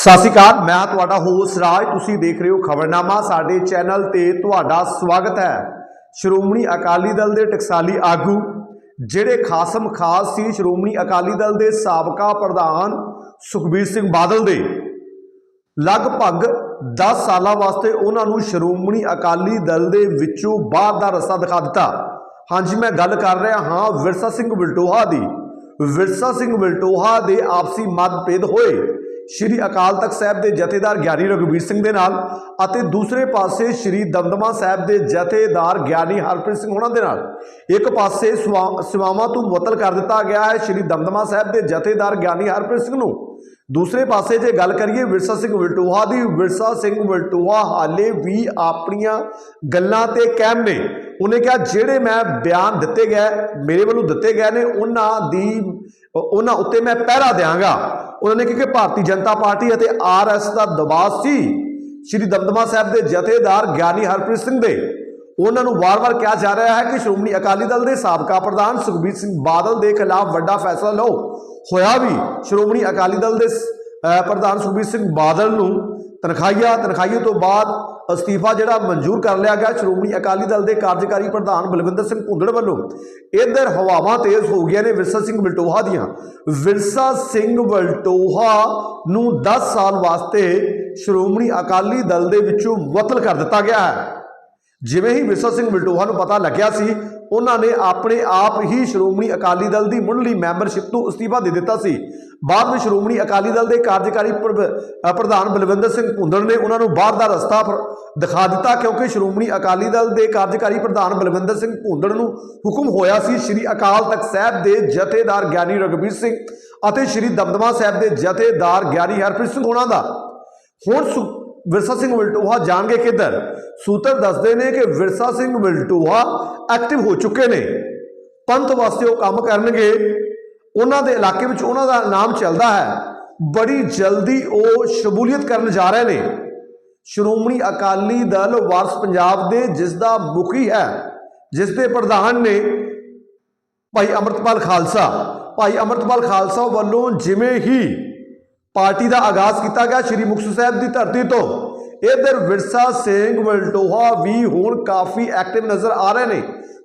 ਸਤਿ ਸ਼੍ਰੀ ਅਕਾਲ। ਮੈਂ ਤੁਹਾਡਾ ਹੋਸ ਰਾਜ, ਤੁਸੀਂ ਦੇਖ ਰਹੇ ਹੋ ਖਬਰਨਾਮਾ। ਸਾਡੇ ਚੈਨਲ ਤੇ ਤੁਹਾਡਾ ਸਵਾਗਤ ਹੈ। ਸ਼੍ਰੋਮਣੀ ਅਕਾਲੀ ਦਲ ਦੇ ਟਕਸਾਲੀ ਆਗੂ, ਜਿਹੜੇ ਖਾਸਮ ਖਾਸ ਸੀ ਸ਼੍ਰੋਮਣੀ ਅਕਾਲੀ ਦਲ ਦੇ ਸਾਬਕਾ ਪ੍ਰਧਾਨ ਸੁਖਬੀਰ ਸਿੰਘ ਬਾਦਲ ਦੇ। ਲਗਭਗ 10 ਸਾਲਾਂ ਵਾਸਤੇ ਉਹਨਾਂ ਨੂੰ ਸ਼੍ਰੋਮਣੀ ਅਕਾਲੀ ਦਲ ਦੇ ਵਿੱਚੋਂ ਬਾਹਰ ਦਾ ਰਸਤਾ ਦਿਖਾ ਦਿੱਤਾ। ਹਾਂਜੀ, ਮੈਂ ਗੱਲ ਕਰ ਰਿਹਾ ਹਾਂ ਵਿਰਸਾ ਸਿੰਘ ਵਲਟੋਹਾ ਦੀ। ਵਿਰਸਾ ਸਿੰਘ ਵਲਟੋਹਾ ਦੇ ਆਪਸੀ ਮਤਭੇਦ ਹੋਏ। ਸ਼੍ਰੀ ਅਕਾਲ ਤਖਤ ਸਾਹਿਬ ਦੇ ਜਥੇਦਾਰ ਗਿਆਨੀ ਰਘਬੀਰ ਸਿੰਘ ਦੇ ਨਾਲ ਅਤੇ ਦੂਸਰੇ ਪਾਸੇ ਸ਼੍ਰੀ ਦਮਦਮਾ ਸਾਹਿਬ ਦੇ ਜਥੇਦਾਰ ਗਿਆਨੀ ਹਰਪ੍ਰੀਤ ਸਿੰਘ ਉਹਨਾਂ ਦੇ ਨਾਲ। ਇੱਕ ਪਾਸੇ ਸਵਾ- ਸੇਵਾਵਾਂ ਤੋਂ ਮੁਅਤਲ ਕਰ ਦਿੱਤਾ ਗਿਆ ਹੈ ਸ਼੍ਰੀ ਦਮਦਮਾ ਸਾਹਿਬ ਦੇ ਜਥੇਦਾਰ ਗਿਆਨੀ ਹਰਪ੍ਰੀਤ ਸਿੰਘ ਨੂੰ। ਦੂਸਰੇ ਪਾਸੇ ਜੇ ਗੱਲ ਕਰੀਏ ਵਿਰਸਾ ਸਿੰਘ ਵਲਟੋਹਾ ਦੀ, ਵਿਰਸਾ ਸਿੰਘ ਵਲਟੋਹਾ ਹਾਲੇ ਵੀ ਆਪਣੀਆਂ ਗੱਲਾਂ ਤੇ ਕਾਇਮ ਨੇ। ਉਹਨੇ ਕਿਹਾ, ਜਿਹੜੇ ਮੈਂ ਬਿਆਨ ਦਿੱਤੇ ਗਏ, ਮੇਰੇ ਵੱਲੋਂ ਦਿੱਤੇ ਗਏ ਨੇ, ਉਹਨਾਂ ਦੀ, ਉਹਨਾਂ ਉੱਤੇ ਮੈਂ ਪਹਿਰਾ ਦਿਆਂਗਾ। ਉਹਨਾਂ ਨੇ ਕਿਹਾ ਕਿ ਭਾਰਤੀ ਜਨਤਾ ਪਾਰਟੀ ਅਤੇ ਆਰਐਸ ਦਾ ਦਬਾਅ ਸੀ। ਸ਼੍ਰੀ ਦਮਦਮਾ ਸਾਹਿਬ ਦੇ ਜਥੇਦਾਰ ਗਿਆਨੀ ਹਰਪ੍ਰੀਤ ਸਿੰਘ ਦੇ। ਉਹਨਾਂ ਨੂੰ ਵਾਰ-ਵਾਰ ਕਿਹਾ ਜਾ ਰਿਹਾ ਹੈ ਕਿ ਸ਼੍ਰੋਮਣੀ ਅਕਾਲੀ ਦਲ ਦੇ ਸਾਬਕਾ ਪ੍ਰਧਾਨ ਸੁਖਬੀਰ ਸਿੰਘ ਬਾਦਲ ਦੇ ਖਿਲਾਫ ਵੱਡਾ ਫੈਸਲਾ ਲਓ। ਹੋਇਆ ਵੀ ਸ਼੍ਰੋਮਣੀ ਅਕਾਲੀ ਦਲ ਦੇ ਪ੍ਰਧਾਨ ਸੁਖਬੀਰ ਸਿੰਘ ਬਾਦਲ ਨੂੰ ਤਨਖਾਹੀਆ ਤਨਖਾਹੀਏ ਤੋਂ ਬਾਅਦ ਅਸਤੀਫਾ ਜਿਹੜਾ ਮਨਜ਼ੂਰ ਕਰ ਲਿਆ ਗਿਆ ਸ਼੍ਰੋਮਣੀ ਅਕਾਲੀ ਦਲ ਦੇ ਕਾਰਜਕਾਰੀ ਪ੍ਰਧਾਨ ਬਲਵਿੰਦਰ ਸਿੰਘ ਭੁੰਦੜ ਵੱਲੋਂ। ਇਧਰ ਹਵਾਵਾਂ ਤੇਜ਼ ਹੋ ਗਈਆਂ ਨੇ ਵਿਰਸਾ ਸਿੰਘ ਵਲਟੋਹਾ ਦੀਆਂ। ਵਿਰਸਾ ਸਿੰਘ ਵਲਟੋਹਾ ਨੂੰ 10 ਸਾਲ ਵਾਸਤੇ ਸ਼੍ਰੋਮਣੀ ਅਕਾਲੀ ਦਲ ਦੇ ਵਿੱਚੋਂ ਮੁਅੱਤਲ ਕਰ ਦਿੱਤਾ ਗਿਆ ਹੈ। ਜਿਵੇਂ ਹੀ ਵਿਰਸਾ ਸਿੰਘ ਮਲਟੋਹਾ ਨੂੰ ਪਤਾ ਲੱਗਿਆ ਸੀ, ਉਹਨਾਂ ਨੇ ਆਪਣੇ ਆਪ ਹੀ ਸ਼੍ਰੋਮਣੀ ਅਕਾਲੀ ਦਲ ਦੀ ਮੁੱਢਲੀ ਮੈਂਬਰਸ਼ਿਪ ਤੋਂ ਅਸਤੀਫਾ ਦੇ ਦਿੱਤਾ ਸੀ। ਬਾਅਦ ਵਿੱਚ ਸ਼੍ਰੋਮਣੀ ਅਕਾਲੀ ਦਲ ਦੇ ਕਾਰਜਕਾਰੀ ਪ੍ਰਧਾਨ ਬਲਵਿੰਦਰ ਸਿੰਘ ਭੁੰਦੜ ਨੇ ਉਹਨਾਂ ਨੂੰ ਬਾਹਰ ਦਾ ਰਸਤਾ ਫਰ- ਦਿਖਾ ਦਿੱਤਾ ਕਿਉਂਕਿ ਸ਼੍ਰੋਮਣੀ ਅਕਾਲੀ ਦਲ ਦੇ ਕਾਰਜਕਾਰੀ ਪ੍ਰਧਾਨ ਬਲਵਿੰਦਰ ਸਿੰਘ ਭੁੰਦੜ ਨੂੰ ਹੁਕਮ ਹੋਇਆ ਸੀ ਸ੍ਰੀ ਅਕਾਲ ਤਖਤ ਸਾਹਿਬ ਦੇ ਜਥੇਦਾਰ ਗਿਆਨੀ ਰਘਬੀਰ ਸਿੰਘ ਅਤੇ ਸ੍ਰੀ ਦਮਦਮਾ ਸਾਹਿਬ ਦੇ ਜਥੇਦਾਰ ਗਿਆਨੀ ਹਰਪ੍ਰੀਤ ਸਿੰਘ ਹੋਣਾ ਦਾ। ਹੁਣ ਸੁ- ਵਿਰਸਾ ਸਿੰਘ ਵਲਟੋਹਾ ਜਾਣਗੇ ਕਿੱਧਰ? ਸੂਤਰ ਦੱਸਦੇ ਨੇ ਕਿ ਵਿਰਸਾ ਸਿੰਘ ਵਲਟੋਹਾ ਐਕਟਿਵ ਹੋ ਚੁੱਕੇ ਨੇ। ਪੰਥ ਵਾਸਤੇ ਉਹ ਕੰਮ ਕਰਨਗੇ। ਉਹਨਾਂ ਦੇ ਇਲਾਕੇ ਵਿੱਚ ਉਹਨਾਂ ਦਾ ਨਾਮ ਚੱਲਦਾ ਹੈ। ਬੜੀ ਜਲਦੀ ਉਹ ਸ਼ਮੂਲੀਅਤ ਕਰਨ ਜਾ ਰਹੇ ਨੇ। ਸ਼੍ਰੋਮਣੀ ਅਕਾਲੀ ਦਲ ਵਾਰਸ ਪੰਜਾਬ ਦੇ ਜਿਸ ਦਾ ਮੁਖੀ ਹੈ ਜਿਸ ਦੇ ਪ੍ਰਧਾਨ ਨੇ ਭਾਈ ਅਮਰਤਪਾਲ ਖਾਲਸਾ। ਭਾਈ ਅਮਰਤਪਾਲ ਖਾਲਸਾ ਵੱਲੋਂ ਜਿਵੇਂ ਹੀ ਪਾਰਟੀ ਦਾ ਆਗਾਜ਼ ਕੀਤਾ ਗਿਆ ਸ੍ਰੀ ਮੁਕਤਸਰ ਸਾਹਿਬ ਦੀ ਧਰਤੀ ਤੋਂ। ਇਧਰ ਵਿਰਸਾ ਸਿੰਘ ਵਲਟੋਹਾ ਵੀ ਹੁਣ ਕਾਫੀ ਐਕਟਿਵ ਨਜ਼ਰ ਆ ਰਹੇ ਨੇ।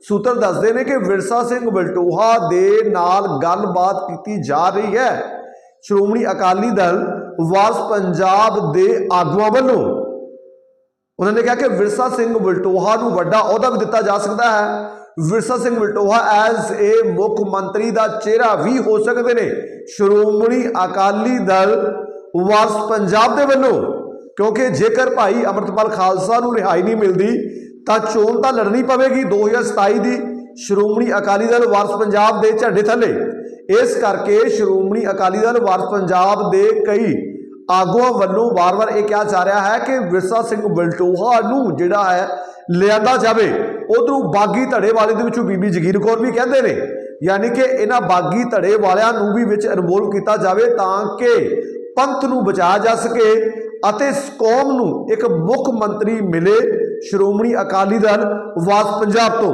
ਸੂਤਰ ਦੱਸਦੇ ਨੇ ਕਿ ਵਿਰਸਾ ਸਿੰਘ ਵਲਟੋਹਾ ਦੇ ਨਾਲ ਗੱਲਬਾਤ ਕੀਤੀ ਜਾ ਰਹੀ ਹੈ। ਸ਼੍ਰੋਮਣੀ ਅਕਾਲੀ ਦਲ ਵਾਸ ਪੰਜਾਬ ਦੇ ਆਗੂਆਂ ਵੱਲੋਂ। ਉਹਨਾਂ ਨੇ ਕਿਹਾ ਕਿ ਵਿਰਸਾ ਸਿੰਘ ਵਲਟੋਹਾ ਨੂੰ ਵੱਡਾ ਅਹੁਦਾ ਵੀ ਦਿੱਤਾ ਜਾ ਸਕਦਾ ਹੈ। ਵਿਰਸਾ ਸਿੰਘ ਵਲਟੋਹਾ ਐਜ਼ ਏ ਮੁੱਖ ਮੰਤਰੀ ਦਾ ਚਿਹਰਾ ਵੀ ਹੋ ਸਕਦੇ ਨੇ। ਸ਼੍ਰੋਮਣੀ ਅਕਾਲੀ ਦਲ ਵਾਰਸ ਪੰਜਾਬ ਦੇ ਵੱਲੋਂ, ਕਿਉਂਕਿ ਜੇਕਰ ਭਾਈ ਅਮਰਤਪਾਲ ਖਾਲਸਾ ਨੂੰ ਰਿਹਾਈ ਨਹੀਂ ਮਿਲਦੀ, ਤਾਂ ਚੋਣ ਤਾਂ ਲੜਨੀ ਪਵੇਗੀ। 2027 ਦੀ ਸ਼੍ਰੋਮਣੀ ਅਕਾਲੀ ਦਲ ਵਾਰਸ ਪੰਜਾਬ ਦੇ ਝੰਡੇ ਥੱਲੇ। ਇਸ ਕਰਕੇ ਸ਼੍ਰੋਮਣੀ ਅਕਾਲੀ ਦਲ ਵਾਰਸ ਪੰਜਾਬ ਦੇ ਕਈ ਆਗੂਆਂ ਵੱਲੋਂ ਵਾਰ-ਵਾਰ ਇਹ ਕਿਹਾ ਜਾ ਰਿਹਾ ਹੈ ਕਿ ਵਿਰਸਾ ਸਿੰਘ ਬਲਟੋਹਾ ਨੂੰ ਜਿਹੜਾ ਹੈ ਲਿਆਂਦਾ ਜਾਵੇ। ਉਧਰੋਂ ਬਾਗੀ ਧੜੇ ਵਾਲੇ ਦੇ ਵਿੱਚੋਂ ਬੀਬੀ ਜਗੀਰ ਕੌਰ ਵੀ ਕਹਿੰਦੇ ਨੇ, ਯਾਨੀ ਕਿ ਇਹਨਾਂ ਬਾਗੀ ਧੜੇ ਵਾਲਿਆਂ ਨੂੰ ਵੀ ਵਿੱਚ ਇਨਵੋਲਵ ਕੀਤਾ ਜਾਵੇ ਤਾਂ ਕਿ ਪੰਥ ਨੂੰ ਬਚਾਇਆ ਜਾ ਸਕੇ ਅਤੇ ਕੌਮ ਨੂੰ ਇੱਕ ਮੁੱਖ ਮੰਤਰੀ ਮਿਲੇ ਸ਼੍ਰੋਮਣੀ ਅਕਾਲੀ ਦਲ ਵਾਸ ਪੰਜਾਬ ਤੋਂ।